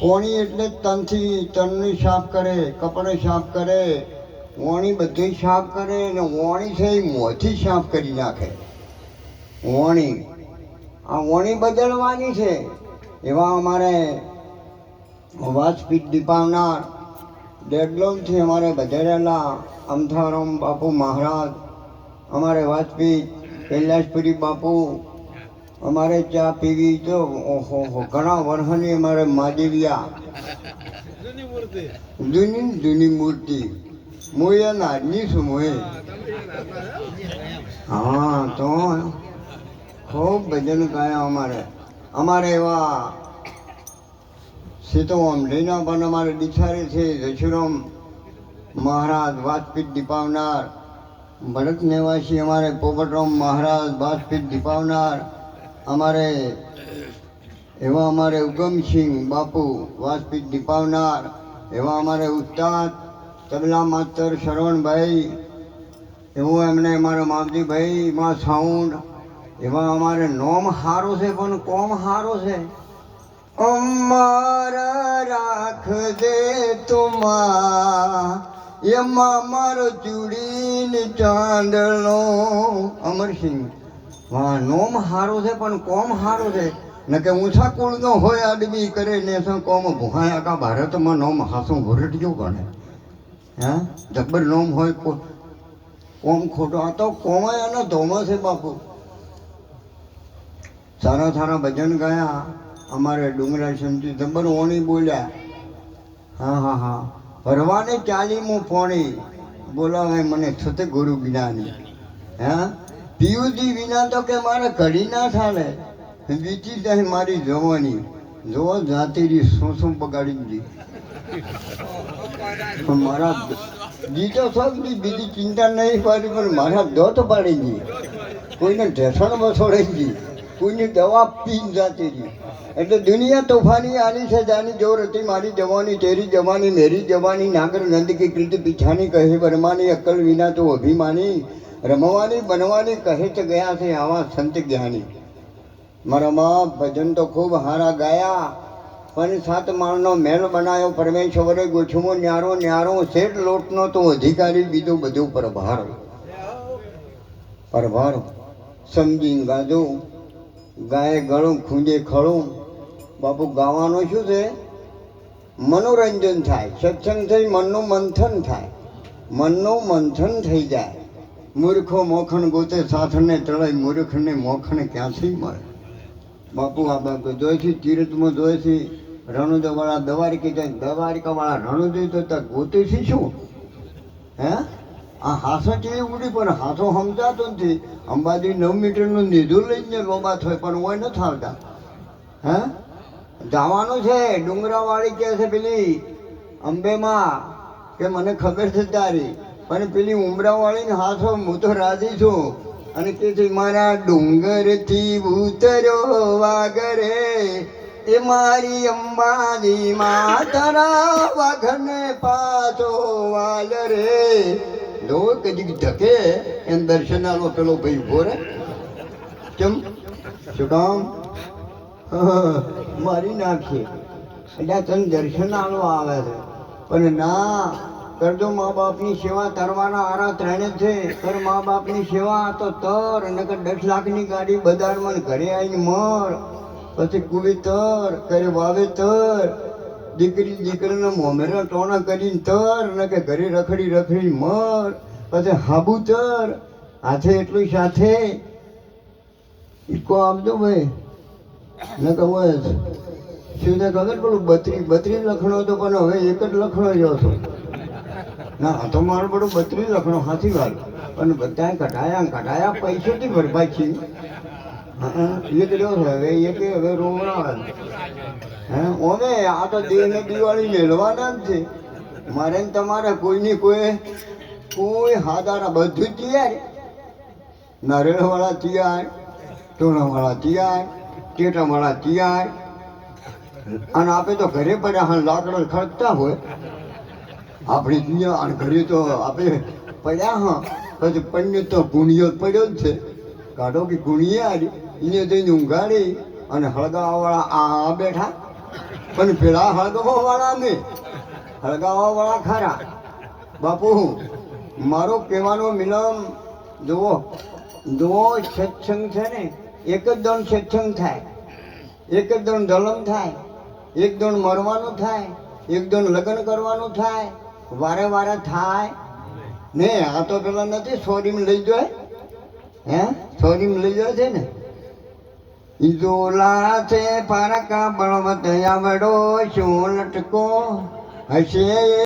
પોણી એટલે તનથી તનની સાફ કરે, કપડે સાફ કરે, વોણી બધી સાફ કરે અને વોણી છે એ મોંથી સાફ કરી નાખે. વોણી. આ વોણી બદલવાની છે. એવા અમારે વાસપીઠ દીપાવનાર ડેડલોમથી અમારે બધેરેલા, અમથારામ બાપુ મહારાજ, અમારે વાસપીઠ કૈલાસપુરી બાપુ અમારે ચા પીવી તો, ઓહો હો ઘણા વર્ષોની અમારે માદેવિયા જૂની ને જૂની મૂર્તિ. મોયા નાજની છું મોએ હા, તો ખૂબ ભજન ગાયા અમારે. અમારે એવા સીતો અમઢીના પણ અમારે દિછારી છે જશુરામ મહારાજ વાજપીઠ દીપાવનાર, ભરત નિવાસી અમારે પોપટરામ મહારાજ વાજપીઠ દીપાવનાર અમારે, એવા અમારે ઉગમસિંહ બાપુ વાજપીઠ દીપાવનાર, એવા અમારે ઉસ્તાદ, તબલા માસ્તર શ્રવણભાઈ, એવું એમને અમારા માવજીભાઈ માં સાઉન્ડ, એવા અમારે નોમ હારો છે, પણ કોમ હારો છે. અમારા રાખ દે તુમા એમાં મારો ચૂડીને ચાંદલો અમરસિંહ. વાહ નોમ હારો છે, પણ કોમ હારો છે. ન કે ઊંચા કુળનો હોય આદમી કરે ને કોમ ભૂહાય આખા ભારતમાં નોમ હાસું ઘોરટ્યું ગણે હા? જબ્બર નોમ હોય કોમ ખોટો. આ તો કોમાય અને ધોમા છે, બાપુ. સારા સારા ભજન ગયા. અમારે ડુંગરા સમજી જબ્બર ઓણી બોલ્યા. હા હા હા. ભરવાને ચાલીમું ફોણી બોલાવે મને છતે ગુરુ જ્ઞાની. હે? પિયુજી વિના તો કે મારે ઘડી ના થાને. વીતી જાય મારી જવાની. જોવો જાતીરી શું શું બગાડી દી મારા બીજો સૌથી બીજી ચિંતા નહીં પાડી, પણ મારા દોત પાડી દી કોઈને ઢેસણ બસોડી દી કોઈની દવા પી જાતી રહી એટલે દુનિયા તોફાની આની છે જાની જોર હતી. મારી જવાની, તેરી જવાની, મેરી જવાની, નાગર નંદ કી કૃત પીછાની કહે બરમાની અક્કલ વિના તો અભિમાની. રમવાની, બનવાની કહે તો ગયા છે આવા સંત જ્ઞાની. મારા મા ભજન તો ખૂબ હારા ગાયા, પણ સાત માળનો મહેલ બનાવ્યો પરમેશ્વરે ગોઠવો ન્યારો ન્યારો, શેઠ લોટનો તો અધિકારી બીજો બધો પ્રભાર. પરભાર. સમજી ગાજો. ગાય ગળું, ખૂંદે ખળું. બાપુ, ગાવાનું શું છે? મનોરંજન થાય, સત્સંગ થઈ, મનનું મંથન થાય. મનનું મંથન થઈ જાય. મૂર્ખો મોખણ ગોતે સાથને તળાય મૂર્ખને મોખણ ક્યાંથી મળે? બાપુ, આ બાપુ જોઈથી, તીરથમાં જોઈથી, રણુદવાળા દવારિકી જાય, દવારિકાવાળા રણુજી તો ત્યાં ગોતીથી શું? હે? આ હાસો કેવી ઉડી પણ હાથો સમજાતો નથી. અંબાજી નવ મીટરનું નીધું લઈને લોબા થાય, પણ હોય નથી આવતા હે? જવાનું છે, ડુંગરાવાળી કહે છે પેલી, અંબેમાં, કે મને ખબર છે તારી. પણ પેલી ઉમરાવાળીને હાથો હું તો રાજી છું. અને કે છે, મારા ડુંગરથી ઉતર્યો વાગરે એ મારી અંબાજી માં તારા વાઘને પાછો વાલ રે. લો કદી ધકે એમ દર્શન આલો પેલો ભાઈ ઊભો રે કેમ? શું કામ? મારી નાખી. એટલે તને દર્શન આલો આવે છે. પણ ના કરજો મા બાપની સેવા તરવાના આરા ત્રણે છે. કર મા બાપની સેવા તો તર, નકર દસ લાખની ગાડી બજારમાં ઘરે આવીને મર પછી કુવી તર કરે વાવેતર. દીકરી, દીકરીના મોમેરા ટોણા કરીને તર ને કે ઘરે રખડી રખડી મર પછી હાબુ તર હાથે એટલું સાથે. ઇકો આપજો ભાઈ. ન કહું શું તે ખબર? પેલું બત્રી બત્રી લખણો હતો, પણ હવે એક જ લખણો જ હતો. ના, આ તો મારું બધું બત્રી લખણો હાથી વાત અને બધાએ કઢાયા કઢાયા, પૈસોથી ભરપાઈ છે. હા એક રહ્યો છે હવે કે હવે રોવડાવે હે ઓને આ તો દેહને દિવાળી મેળવાના જ છે. મારે ને તમારે કોઈની કોઈ કોઈ હાદારા બધું તૈયાર. નારિયેળવાળા તૈયાર ટોણાવાળા તૈયાર, ટેટાવાળા તૈયાર. અને આપણે તો ઘરે પડ્યા લાકડો ખર્ચતા હોય. આપણી દુનિયા અને તો આપણે પડ્યા હા. પછી પંડિત તો ગુણિયો પડ્યો જ છે. કાઢો કે ગુણિયા એને જઈને ઊંઘાડી અને હળગાવાવાળા આ બેઠા. પણ પેલા હળગાવાવાળા નહીં હળગાવાવાળા ખરા. બાપુ, મારો કહેવાનો મિલમ જુઓ. જુઓ, સત્સંગ છે ને, એક જ દણ સત્સંગ થાય. એક જ દણ ધલમ થાય. એક દણ મરવાનું થાય. એક દોણ લગ્ન કરવાનું થાય. વારે વારે થાય. ને આ તો પેલા નથી સોરીમાં લઈ જાય હે. સોરીમાં લઈ જાય છે ને? ઈદોલા છે પારકા બળવત આવડો શું લટકો હશે